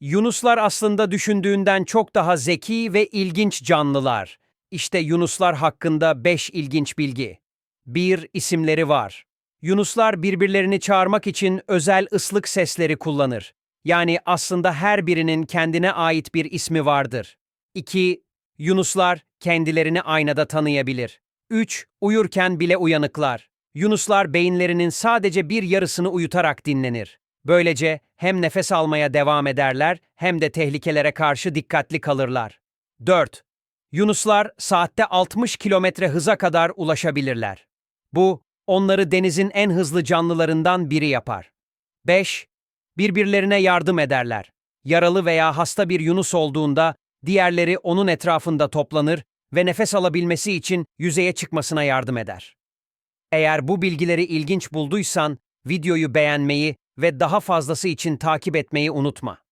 Yunuslar aslında düşündüğünden çok daha zeki ve ilginç canlılar. İşte yunuslar hakkında 5 ilginç bilgi. 1. İsimleri var. Yunuslar birbirlerini çağırmak için özel ıslık sesleri kullanır. Yani aslında her birinin kendine ait bir ismi vardır. 2. Yunuslar kendilerini aynada tanıyabilir. 3. Uyurken bile uyanıklar. Yunuslar beyinlerinin sadece bir yarısını uyutarak dinlenir. Böylece hem nefes almaya devam ederler hem de tehlikelere karşı dikkatli kalırlar. 4. Yunuslar saatte 60 kilometre hıza kadar ulaşabilirler. Bu, onları denizin en hızlı canlılarından biri yapar. 5. Birbirlerine yardım ederler. Yaralı veya hasta bir yunus olduğunda diğerleri onun etrafında toplanır ve nefes alabilmesi için yüzeye çıkmasına yardım eder. Eğer bu bilgileri ilginç bulduysan videoyu beğenmeyi ve daha fazlası için takip etmeyi unutma.